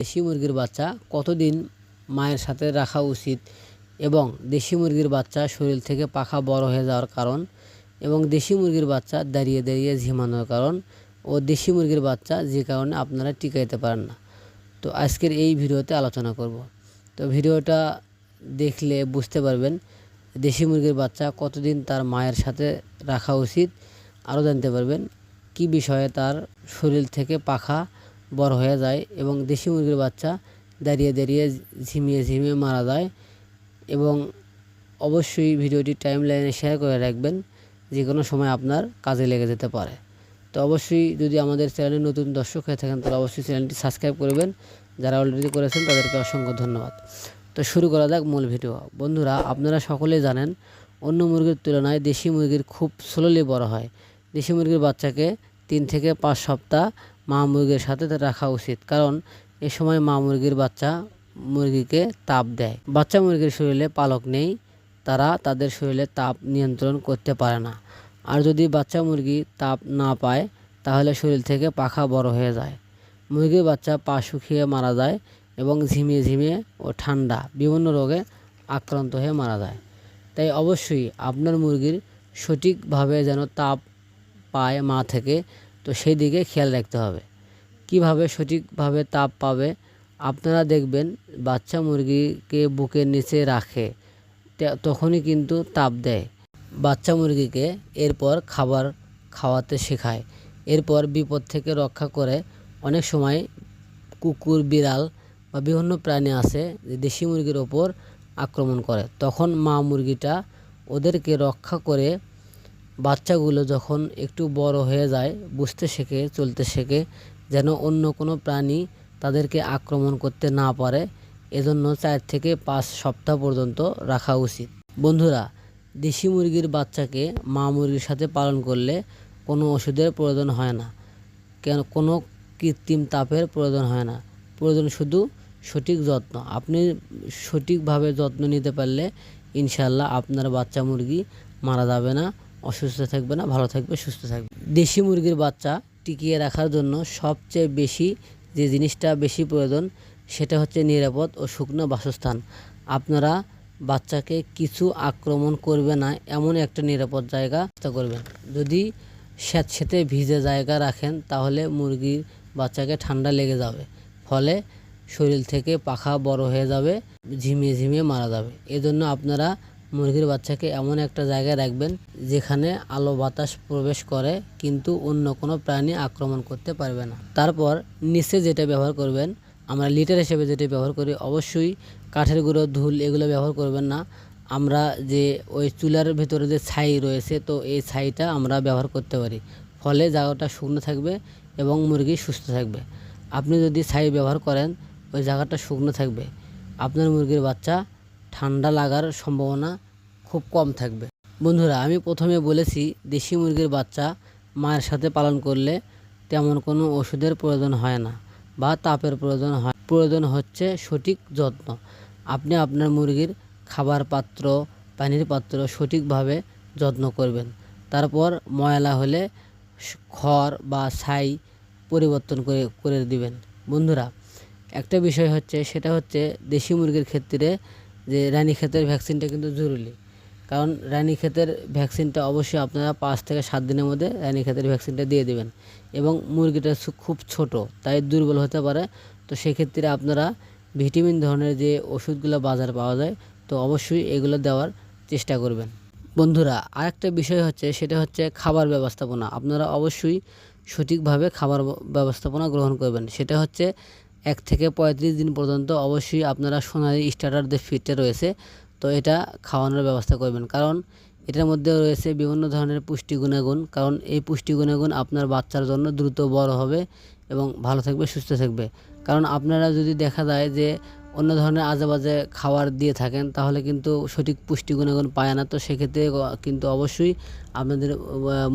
দেশি মুরগির বাচ্চা কতদিন মায়ের সাথে রাখা উচিত এবং দেশি মুরগির বাচ্চা শরীর থেকে পাখা বড় হয়ে যাওয়ার কারণ এবং দেশি মুরগির বাচ্চা দাঁড়িয়ে দাঁড়িয়ে ঝিমানোর কারণ ও দেশি মুরগির বাচ্চা যে কারণে আপনারা টিকাইতে পারেন না। তো আজকের এই ভিডিওতে আলোচনা করব। তো ভিডিওটা দেখলে বুঝতে পারবেন দেশি মুরগির বাচ্চা কতদিন তার মায়ের সাথে রাখা উচিত। আরও জানতে পারবেন কি বিষয়ে তার শরীর থেকে পাখা বড় হয়ে যায় এবং দেশি মুরগির বাচ্চা দাঁড়িয়ে দাঁড়িয়ে ঝিমিয়ে ঝিমিয়ে মারা যায় এবং অবশ্যই ভিডিওটি টাইম লাইনে শেয়ার করে রাখবেন যে কোনো সময় আপনার কাজে লেগে যেতে পারে। তো অবশ্যই যদি আমাদের চ্যানেলে নতুন দর্শক হয়ে থাকেন, তাহলে অবশ্যই চ্যানেলটি সাবস্ক্রাইব করবেন। যারা অলরেডি করেছেন, তাদেরকে অসংখ্য ধন্যবাদ। তো শুরু করা যাক মূল ভিডিও। বন্ধুরা, আপনারা সকলেই জানেন, অন্য মুরগির তুলনায় দেশি মুরগির খুব স্লোলি বড় হয়। দেশি মুরগির বাচ্চাকে তিন থেকে পাঁচ সপ্তাহ মা মুরগির সাথে রাখা উচিত। কারণ এ সময় মা মুরগির বাচ্চা মুরগিকে তাপ দেয়। বাচ্চা মুরগির শরীরে পালক নেই, তারা তাদের শরীরে তাপ নিয়ন্ত্রণ করতে পারে না। আর যদি বাচ্চা মুরগি তাপ না পায়, তাহলে শরীর থেকে পাখা বড় হয়ে যায়। মুরগির বাচ্চা পা শুকিয়ে মারা যায় এবং ঝিমিয়ে ঝিমিয়ে ও ঠান্ডা, বিভিন্ন রোগে আক্রান্ত হয়ে মারা যায়। তাই অবশ্যই আপনার মুরগির সঠিকভাবে যেন তাপ পায় মা থেকে তো সেই দিকে খেয়াল রাখতে হবে। কীভাবে সঠিকভাবে তাপ পাবে? আপনারা দেখবেন বাচ্চা মুরগিকে বুকের নিচে রাখে তখনই কিন্তু তাপ দেয়। বাচ্চা মুরগিকে এরপর খাবার খাওয়াতে শেখায়। এরপর বিপদ থেকে রক্ষা করে। অনেক সময় কুকুর, বিড়াল বা বিভিন্ন প্রাণী আছে যে দেশি মুরগির ওপর আক্রমণ করে। তখন মা মুরগিটা ওদেরকে রক্ষা করে বাচ্চাগুলো যখন একটু বড় হয়ে যায়, বুঝতে শেখে, চলতে শেখে, যেন অন্য কোনো প্রাণী তাদেরকে আক্রমণ করতে না পারে, এজন্য চার থেকে পাঁচ সপ্তাহ পর্যন্ত রাখা উচিত। বন্ধুরা, দেশি মুরগির বাচ্চাকে মা মুরগির সাথে পালন করলে কোনো ওষুধের প্রয়োজন হয় না। কেন, কোনো কৃত্রিম তাপের প্রয়োজন হয় না। প্রয়োজন শুধু সঠিক যত্ন। আপনি সঠিকভাবে যত্ন নিতে পারলে ইনশাল্লাহ আপনার বাচ্চা মুরগি মারা যাবে না। অসুস্থ থাকবে না, ভালো থাকবে, সুস্থ থাকবে। দেশি মুরগির বাচ্চা টিকিয়ে রাখার জন্য সবচেয়ে বেশি যে জিনিসটা বেশি প্রয়োজন, সেটা হচ্ছে নিরাপদ ও শুকনো বাসস্থান। আপনারা বাচ্চাকে কিছু আক্রমণ করবে না, এমন একটা নিরাপদ জায়গা চেষ্টা করবেন। যদি স্যাঁতস্যাঁতে ভিজে জায়গা রাখেন, তাহলে মুরগির বাচ্চাকে ঠান্ডা লেগে যাবে। ফলে শরীর থেকে পাখা বড় হয়ে যাবে, ঝিমিয়ে ঝিমিয়ে মারা যাবে। এজন্য আপনারা মুরগির বাচ্চাকে এমন একটা জায়গায় রাখবেন যেখানে আলো বাতাস প্রবেশ করে, কিন্তু অন্য কোনো প্রাণী আক্রমণ করতে পারবে না। তারপর নিচে যেটা ব্যবহার করবেন, আমরা লিটার হিসেবে যেটা ব্যবহার করি, অবশ্যই কাঠের গুঁড়ো, ধুল এগুলো ব্যবহার করবেন না। আমরা যে ওই চুলার ভেতরে যে ছাই রয়েছে, তো এই ছাইটা আমরা ব্যবহার করতে পারি। ফলে জায়গাটা শুকনো থাকবে এবং মুরগি সুস্থ থাকবে। আপনি যদি ছাই ব্যবহার করেন, ওই জায়গাটা শুকনো থাকবে। আপনার মুরগির বাচ্চা ঠান্ডা লাগার সম্ভাবনা খুব কম থাকবে। বন্ধুরা, আমি প্রথমে বলেছি, দেশি মুরগির বাচ্চা মায়ের সাথে পালন করলে তেমন কোনো ওষুধের প্রয়োজন হয় না বা তাপের প্রয়োজন হয়। প্রয়োজন হচ্ছে সঠিক যত্ন। আপনি আপনার মুরগির খাবার পাত্র, পানির পাত্র সঠিকভাবে যত্ন করবেন। তারপর ময়লা হলে খড় বা ছাই পরিবর্তন করে করে দিবেন। বন্ধুরা, একটা বিষয় হচ্ছে, সেটা হচ্ছে দেশি মুরগির ক্ষেত্রে যে রানীক্ষেতের ভ্যাকসিনটা কিন্তু জরুরি। কারণ রানীক্ষেতের ভ্যাকসিনটা অবশ্যই আপনারা পাঁচ থেকে সাত দিনের মধ্যে রানীক্ষেতের ভ্যাকসিনটা দিয়ে দেবেন। এবং মুরগিটা খুব ছোট, তাই দুর্বল হতে পারে। তো সেক্ষেত্রে আপনারা ভিটামিন ধরনের যে ওষুধগুলো বাজার পাওয়া যায়, তো অবশ্যই এগুলো দেওয়ার চেষ্টা করবেন। বন্ধুরা, আরেকটা বিষয় হচ্ছে, সেটা হচ্ছে খাবার ব্যবস্থাপনা। আপনারা অবশ্যই সঠিকভাবে খাবার ব্যবস্থাপনা গ্রহণ করবেন। সেটা হচ্ছে এক থেকে পঁয়ত্রিশ দিন পর্যন্ত অবশ্যই আপনারা সোনালি স্টার্টার যে ফিডটা রয়েছে। তো এটা খাওয়ানোর ব্যবস্থা করবেন। কারণ এটার মধ্যে রয়েছে বিভিন্ন ধরনের পুষ্টি গুণাগুণ। কারণ এই পুষ্টি গুণাগুণ আপনার বাচ্চার জন্য দ্রুত বড় হবে এবং ভালো থাকবে, সুস্থ থাকবে। কারণ আপনারা যদি দেখা যায় যে অন্য ধরনের আজেবাজে খাবার দিয়ে থাকেন, তাহলে কিন্তু সঠিক পুষ্টি গুণাগুণ পায় না। তো সেক্ষেত্রে কিন্তু অবশ্যই আপনাদের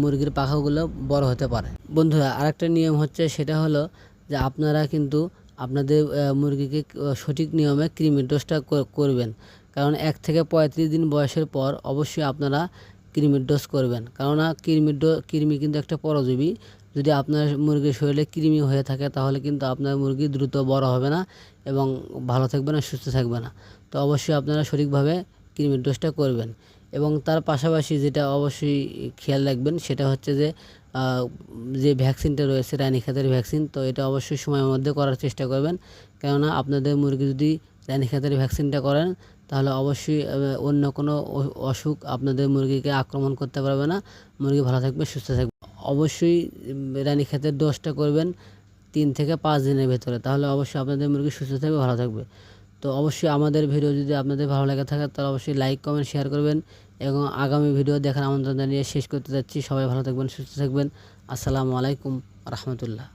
মুরগির পাখাগুলো বড় হতে পারে। বন্ধুরা, আরেকটা নিয়ম হচ্ছে সেটা হলো যে আপনারা কিন্তু আপনাদের মুরগিকে সঠিক নিয়মে কৃমি ডোজটা করবেন। কারণ এক থেকে পঁয়ত্রিশ দিন বয়সের পর অবশ্যই আপনারা কৃমির ডোজ করবেন। কেননা কৃমির ডো, কৃমি কিন্তু একটা পরজীবী। যদি আপনার মুরগির শরীরে কৃমি হয়ে থাকে, তাহলে কিন্তু আপনার মুরগি দ্রুত বড় হবে না এবং ভালো থাকবে না, সুস্থ থাকবে না। তো অবশ্যই আপনারা সঠিকভাবে কৃমির ডোজটা করবেন। এবং তার পাশাপাশি যেটা অবশ্যই খেয়াল রাখবেন, সেটা হচ্ছে যে যে ভ্যাকসিনটা রয়েছে রানীক্ষেতের ভ্যাকসিন, তো এটা অবশ্যই সময়ের মধ্যে করার চেষ্টা করবেন। কেননা আপনাদের মুরগি যদি রানীক্ষেতের ভ্যাকসিনটা করেন, তাহলে অবশ্যই অন্য কোনো অসুখ আপনাদের মুরগিকে আক্রমণ করতে পারবে না। মুরগি ভালো থাকবে, সুস্থ থাকবে। অবশ্যই রানীক্ষেতের ডোজটা করবেন তিন থেকে পাঁচ দিনের ভেতরে, তাহলে অবশ্যই আপনাদের মুরগি সুস্থ থাকবে, ভালো থাকবে। তো অবশ্যই আমাদের ভিডিও যদি আপনাদের ভালো লাগে থাকে, তাহলে অবশ্যই লাইক কমেন্ট শেয়ার করবেন এবং আগামী ভিডিও দেখার আমন্ত্রণ জানিয়ে শেষ করতে যাচ্ছি। সবাই ভালো থাকবেন, সুস্থ থাকবেন। আসসালামু আলাইকুম রহমতুল্লাহ।